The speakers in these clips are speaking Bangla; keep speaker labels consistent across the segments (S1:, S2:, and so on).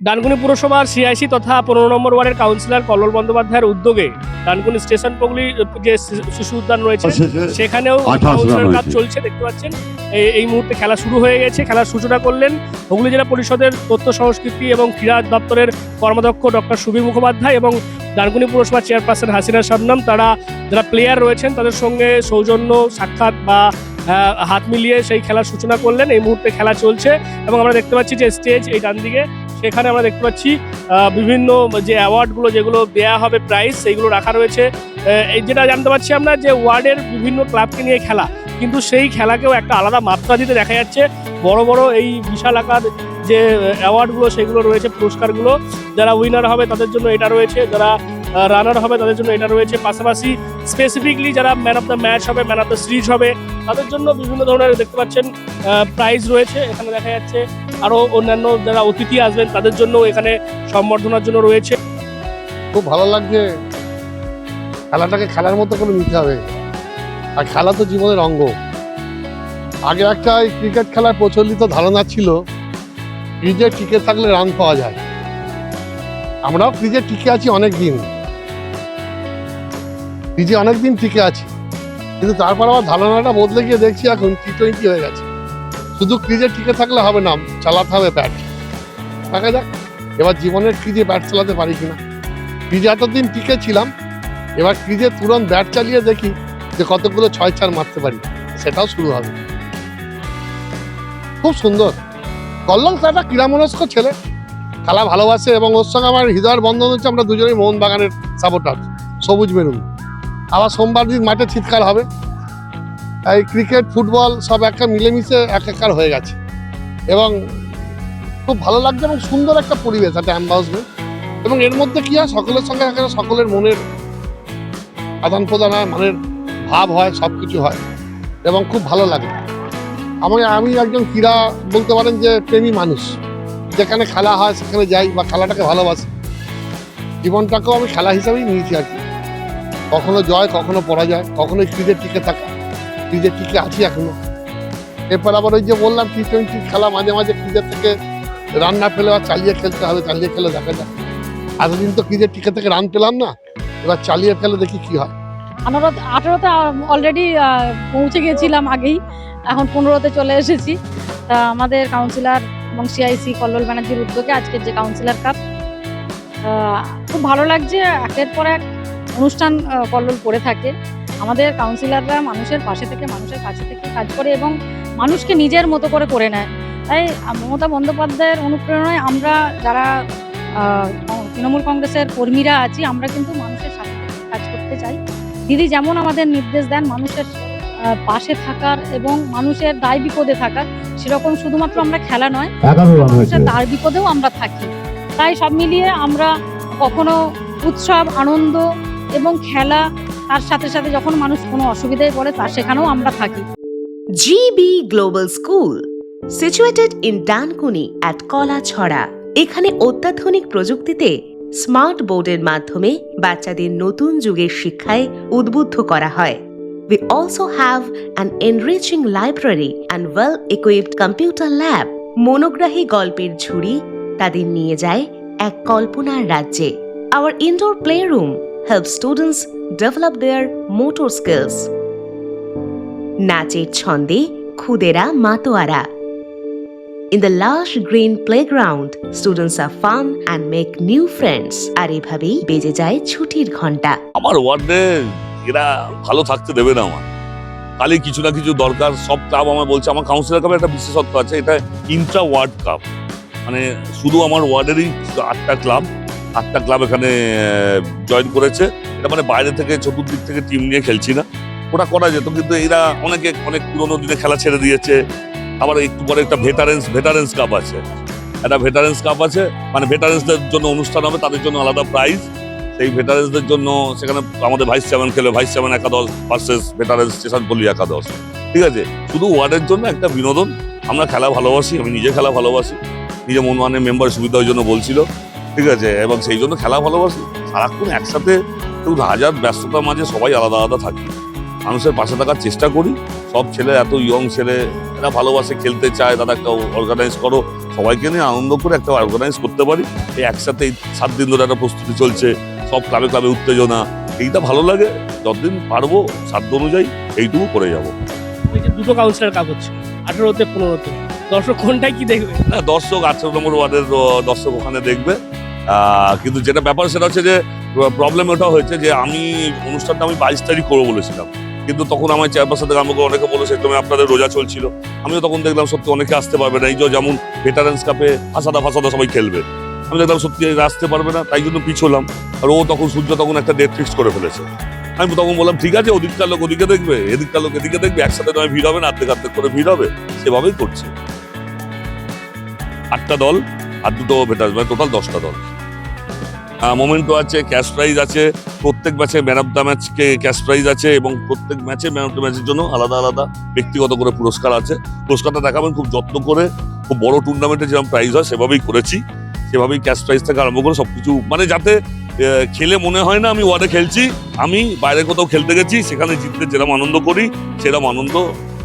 S1: ডানকুনি পুরসভার সিআইসি তথা পনেরো নম্বর ওয়ার্ডের কাউন্সিলর কল্লোল বন্দ্যোপাধ্যায়ের উদ্যোগে ডানকুনি স্টেশন পগলি যে শিশু উদ্যান রয়েছে সেখানেও
S2: আঠাশ রান
S1: কাউন্সিলর কাপ
S2: হয়েছে।
S1: চলছে দেখতে পাচ্ছেন। এই- এই মুহূর্তে খেলা শুরু হয়ে গেছে খেলার সূচনা করলেন হুগলি জেলা পরিষদের তথ্য সংস্কৃতি এবং ক্রীড়া দপ্তরের কর্মাধ্যক্ষ ডক্টর সুবীর মুখোপাধ্যায় এবং ডানকুনি পুরসভার চেয়ারপারসন হাসিনা শবনম তারা যারা প্লেয়ার রয়েছেন তাদের সঙ্গে সৌজন্য সাক্ষাৎ বা হাত মিলিয়ে সেই খেলার সূচনা করলেন। এই মুহূর্তে খেলা চলছে এবং আমরা দেখতে পাচ্ছি যে স্টেজ এই ডান দিকে সেখানে আমরা দেখতে পাচ্ছি বিভিন্ন যে অ্যাওয়ার্ডগুলো যেগুলো দেয়া হবে প্রাইজ সেইগুলো রাখা রয়েছে। এই যেটা জানতে পারছি আমরা যে ওয়ার্ডের বিভিন্ন ক্লাবকে নিয়ে খেলা, কিন্তু সেই খেলাকেও একটা আলাদা মাত্রা দিতে দেখা যাচ্ছে। বড় বড় এই বিশাল আকার যে অ্যাওয়ার্ডগুলো সেগুলো রয়েছে পুরস্কারগুলো যারা উইনার হবে তাদের জন্য এটা রয়েছে, যারা রানার হবে তাদের জন্য এটা রয়েছে। পাশাপাশি স্পেসিফিকলি যারা ম্যান অফ দ্য ম্যাচ হবে ম্যান অফ দ্য সিরিজ হবে তাদের জন্য বিভিন্ন ধরনের দেখতে পাচ্ছেন প্রাইজ রয়েছে। এখানে দেখা যাচ্ছে আরও অন্যান্য যারা অতিথি আসবেন, তাদের জন্য এখানে সম্বর্ধনার জন্য রয়েছে।
S3: খুব ভালো লাগছে। খেলাটাকে খেলার মতো করে নিতে হবে। আর খেলা তো জীবনের অঙ্গ। আগে একটা ক্রিকেট খেলার প্রচলিত ধারণা ছিল ক্রিজে টিকে থাকলে রান পাওয়া যায়। আমরাও ক্রিজে টিকে আছি অনেক দিন ক্রিজে অনেক দিন টিকে আছি। কিন্তু তারপর আবার ধারণাটা বদলে গিয়ে দেখছি এখন টি টোয়েন্টি হয়ে গেছে। শুধু ক্রিজে টিকে থাকলে হবে না, চালাতে হবে ব্যাট দেখা যাক, এবার জীবনের ক্রিজে ব্যাট চালাতে পারি কিনা। ক্রিজে এতদিন টিকে ছিলাম এবার ক্রিজে তুরন্ত ব্যাট চালিয়ে দেখি যে কতগুলো ছয় চার মারতে পারি। সেটাও শুরু হবে। খুব সুন্দর। কল্লং একটা ক্রীড়ামনস্ক ছেলে। খেলা ভালোবাসে এবং ওর সঙ্গে আমার হৃদয়ের বন্ধন হচ্ছে আমরা দুজনেই মোহনবাগানের সাপোর্টার সবুজ মেরুন আবার সোমবার দিন মাঠে চিৎকার হবে। এই ক্রিকেট ফুটবল সব একটা মিলেমিশে এক একার হয়ে গেছে। এবং খুব ভালো লাগছে এবং সুন্দর একটা পরিবেশ একটা অ্যাম্বাউসমেন্ট এবং এর মধ্যে কী হয়, সকলের সঙ্গে একেবারে সকলের মনের আদান প্রদান হয়, মনের ভাব হয়, সব কিছু হয়। এবং খুব ভালো লাগে। আমি আমি একজন ক্রীড়া বলতে পারেন যে প্রেমী মানুষ। যেখানে খেলা হয়, সেখানে যাই বা খেলাটাকে ভালোবাসি। জীবনটাকেও আমি খেলা হিসাবেই নিয়েছি আর কি। কখনো জয়, কখনো পরাজয় কখনো ক্রিজের টিকে থাকা। ক্রিজের টিকে আছি এখনও। এরপর আবার ওই যে বললাম টি টোয়েন্টি খেলা মাঝে মাঝে ক্রিজের থেকে রান না পেলে আর চালিয়ে খেলতে হবে, চালিয়ে খেলে দেখা যাক। এতদিন তো ক্রিজের টিকে থেকে রান পেলাম না, এবার চালিয়ে খেলে দেখি কি হয়।
S4: আমরা আঠারোতে অলরেডি পৌঁছে গেছিলাম আগেই। এখন পনেরোতে চলে এসেছি। তা আমাদের কাউন্সিলর এবং সিআইসি কল্লোল ব্যানার্জির উদ্যোগে আজকের যে কাউন্সিলর কাপ খুব ভালো লাগছে। একের পর এক অনুষ্ঠান কল্লোল করে থাকে। আমাদের কাউন্সিলররা মানুষের পাশে থেকে মানুষের কাছে থেকে কাজ করে এবং মানুষকে নিজের মতো করে করে নেয়। তাই মমতা বন্দ্যোপাধ্যায়ের অনুপ্রেরণায় আমরা যারা তৃণমূল কংগ্রেসের কর্মীরা আছি আমরা কিন্তু মানুষের সাথে কাজ করতে চাই। দিদি যেমন আমাদের নির্দেশ দেন মানুষের পাশে থাকার এবং মানুষের দায় বিপদে থাকার সেরকম শুধুমাত্র আমরা খেলা নয় মানুষের দায় বিপদেও আমরা থাকি। তাই সব মিলিয়ে আমরা কখনো উৎসব আনন্দ এবং খেলা তার সাথে সাথে যখন মানুষ কোনো অসুবিধায় পড়ে তার সেখানেও আমরা থাকি।
S5: GB Global School, situated in Dankuni at Kalachhara এখানে অত্যাধুনিক প্রযুক্তিতে স্মার্ট বোর্ডের মাধ্যমে বাচ্চাদের নতুন যুগের শিক্ষায় উদ্বুদ্ধ করা হয়। We also have an enriching library and well-equipped computer lab. মনোগ্রাহী গল্পের ঝুড়ি তাদের নিয়ে যায় এক কল্পনার রাজ্যে। Our indoor playroom helps students develop their motor skills. নাচের ছন্দে খুদেরা মাতোয়ারা In the lush green playground, students are fun and make new friends. আর এভাবেই বেজে যায় ছুটির ঘণ্টা
S6: আমার ওয়ার্ডে এরা ভালো থাকতে দেবে না আমার খালি কিছু না কিছু দরকার সব ক্লাব আমার বলছে আমার কাউন্সিলর কাপের একটা বিশেষত্ব আছে এটা ইন্ট্রা ওয়ার্ড কাপ মানে শুধু আমার ওয়ার্ডেরই আটটা ক্লাব আটটা ক্লাব এখানে জয়েন করেছে। এটা মানে বাইরে থেকে, চতুর্দিক থেকে টিম নিয়ে খেলছি না। ওটা করা যেত, কিন্তু এরা অনেকে, অনেক পুরোনো দিনে খেলা ছেড়ে দিয়েছে। আবার একটু পরে একটা ভেটারেন্স ভেটারেন্স কাপ আছে। একটা ভেটারেন্স কাপ আছে। মানে ভেটারেন্সদের জন্য অনুষ্ঠান হবে, তাদের জন্য আলাদা প্রাইজ সেই ভেটারেন্সদের জন্য সেখানে আমাদের ভাইস চেয়ারম্যান খেলে ভাইস চেয়ারম্যান একাদশ ভার্সেস ভেটারেন্স স্টেশন পল্লী একাদশ। ঠিক আছে? শুধু ওয়ার্ডের জন্য একটা বিনোদন। আমরা খেলা ভালোবাসি, আমি নিজে খেলা ভালোবাসি। নিজে মনমানের মেম্বার সুবিধা ওই জন্য বলছিল। ঠিক আছে? এবং সেই জন্য খেলা ভালোবাসি। সারাক্ষণ একসাথে কেউ হাজার ব্যস্ততার মাঝে সবাই আলাদা আলাদা থাকি। মানুষের পাশে থাকার চেষ্টা করি। সব ছেলে এত ইয়ং ছেলে এরা ভালোবাসে খেলতে চায়। তারা একটা অর্গানাইজ করো। সবাইকে নিয়ে আনন্দ করে একটা অর্গানাইজ করতে পারি। এই একসাথে সাত দিন ধরে একটা প্রস্তুতি চলছে। সব ক্লাবে ক্লাবে উত্তেজনা। এইটা ভালো লাগে। যতদিন পারব সাধ্য অনুযায়ী এইটুকু করে যাব।
S1: দুটো কাউন্সিলর কাপ হচ্ছে। আঠেরোতে পনেরোতে। দর্শক কোনটাই কি দেখবে?
S6: না দর্শক আঠারো নম্বর ওয়ার্ডের দর্শক ওখানে দেখবে। কিন্তু যেটা ব্যাপার সেটা হচ্ছে যে প্রবলেম ওটা হয়েছে যে আমি অনুষ্ঠানটা আমি বাইশ তারিখ করব বলেছিলাম। কিন্তু তখন আমার চেয়ারপারসন থেকে আমাকে অনেকে বলেছে, তুমি আপনাদের রোজা চলছিল। আমিও তখন দেখলাম সত্যি অনেকে আসতে পারবে না। এই যে যেমন ভেটারেন্স কাপে ফাঁসাদা ফাঁসাদা সবাই খেলবে। আমি দেখলাম সত্যি আসতে পারবে না, তাই জন্য পিছোলাম। আর ও তখন, সূর্য তখন একটা ডেট ফিক্স করে ফেলেছে। আমি তখন বললাম, ঠিক আছে, ওদিককার লোক ওদিকে দেখবে, এদিককার লোক এদিকে দেখবে, একসাথে নয় ভিড় হবে না, আর্ধেক আর্ধেক করে ভিড় হবে। সেভাবেই করছে। আটটা দল আর দুটো ভেটার মানে টোটাল দশটা দল। মোমেন্টো আছে ক্যাশ প্রাইজ আছে, প্রত্যেক ম্যাচে ম্যান অফ দ্য ম্যাচকে ক্যাশ প্রাইজ আছে এবং প্রত্যেক ম্যাচে ম্যান অফ দ্য ম্যাচের জন্য আলাদা আলাদা ব্যক্তিগত করে পুরস্কার আছে। পুরস্কারটা দেখাবেন খুব যত্ন করে, খুব বড় টুর্নামেন্টে যেরকম প্রাইজ হয়, সেভাবেই করেছি। সেভাবেই ক্যাশ প্রাইজ থেকে আরম্ভ করে সবকিছু মানে যাতে খেলে মনে হয় না আমি ওয়ার্ডে খেলছি, আমি বাইরে কোথাও খেলতে গেছি, সেখানে জিততে যেরকম আনন্দ করি, সেরকম আনন্দ,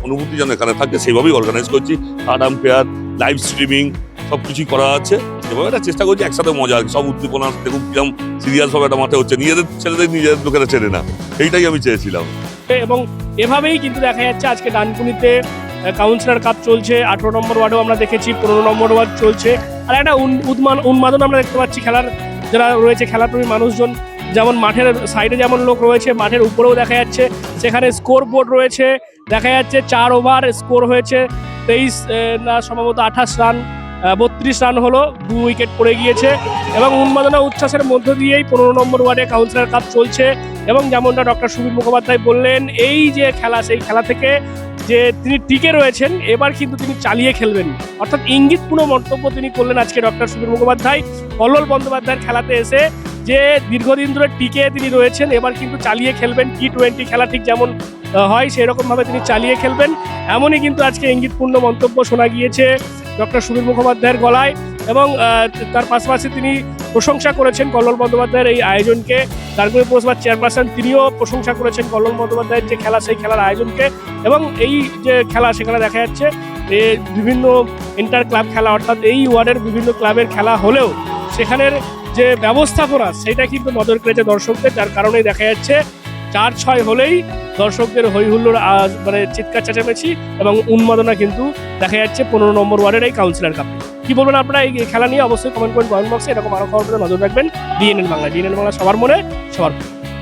S6: অনুভূতি যেন এখানে থাকে, সেইভাবেই অর্গানাইজ করছি। কার্ড আম্পায়ার লাইভ স্ট্রিমিং সব কিছুই করা আছে। এভাবে একটা চেষ্টা করছি একসাথে মজা। সব উদ্দীপনা, দেখুন কিরম সিরিয়াস ভাবে একটা মাঠে হচ্ছে। নিজেদের ছেলেদের নিজেদের লোকেরা চেনে না। এইটাই আমি চেয়েছিলাম।
S1: এবং এভাবেই কিন্তু দেখা যাচ্ছে আজকে ডানকুনিতে কাউন্সিলর কাপ চলছে। আঠেরো নম্বর ওয়ার্ডেও আমরা দেখেছি, পনেরো নম্বর ওয়ার্ড চলছে। আর একটা উন- উদ্মান, উন্মাদন আমরা দেখতে পাচ্ছি খেলার, যারা রয়েছে খেলাপ্রেমী মানুষজন। যেমন মাঠের সাইডে যেমন লোক রয়েছে, মাঠের উপরেও দেখা যাচ্ছে। সেখানে স্কোর বোর্ড রয়েছে। দেখা যাচ্ছে চার ওভার স্কোর হয়েছে। তেইশ না, সম্ভবত আঠাশ রান বত্রিশ রান হলো, দু উইকেট পড়ে গিয়েছে এবং উন্মাদনা উচ্ছ্বাসের মধ্য দিয়েই পনেরো নম্বর ওয়ার্ডে কাউন্সিলর কাপ চলছে। এবং যেমনটা ডক্টর সুবীর মুখোপাধ্যায় বললেন, এই যে খেলা, সেই খেলা থেকে যে তিনি টিকে রয়েছেন, এবার কিন্তু তিনি চালিয়ে খেলবেন। অর্থাৎ ইঙ্গিতপূর্ণ মন্তব্য তিনি করলেন আজকে ডক্টর সুবীর মুখোপাধ্যায়। কল্লোল বন্দ্যোপাধ্যায়ের খেলাতে এসে যে দীর্ঘদিন ধরে টিকে তিনি রয়েছেন, এবার কিন্তু চালিয়ে খেলবেন। টি টোয়েন্টি খেলা ঠিক যেমন হয় সেই রকমভাবে তিনি চালিয়ে খেলবেন। এমনই কিন্তু আজকে ইঙ্গিতপূর্ণ মন্তব্য শোনা গিয়েছে। ডক্টর সুনীল মুখোপাধ্যায়ের গলায় এবং তার পাশাপাশি তিনি প্রশংসা করেছেন কল্লোল বন্দ্যোপাধ্যায়ের এই আয়োজনকে। দার্গুনি পৌরসভার চেয়ারপারসন তিনিও প্রশংসা করেছেন কল্লোল বন্দ্যোপাধ্যায়ের যে খেলা, সেই খেলার আয়োজনকে। এবং এই যে খেলা, সেখানে দেখা যাচ্ছে বিভিন্ন ইন্টার ক্লাব খেলা, অর্থাৎ এই ওয়ার্ডের বিভিন্ন ক্লাবের খেলা হলেও সেখানের যে ব্যবস্থাপনা সেটা কিন্তু নজর কেড়েছে দর্শকদের, যার কারণেই দেখা যাচ্ছে চার ছয় হলেই দর্শকদের হই হুল্লোড় মানে চিৎকার চেঁচামেচি এবং উন্মাদনা কিন্তু দেখা যাচ্ছে পনেরো নম্বর ওয়ার্ডের এই কাউন্সিলর কাপ কি বলবেন আপনারা এই খেলা নিয়ে? অবশ্যই কমেন্ট করেন কমেন্ট বক্সে এরকম আরও খবর নজর রাখবেন। ডিএনএন বাংলা ডিএনএন বাংলা সবার মনে, সবার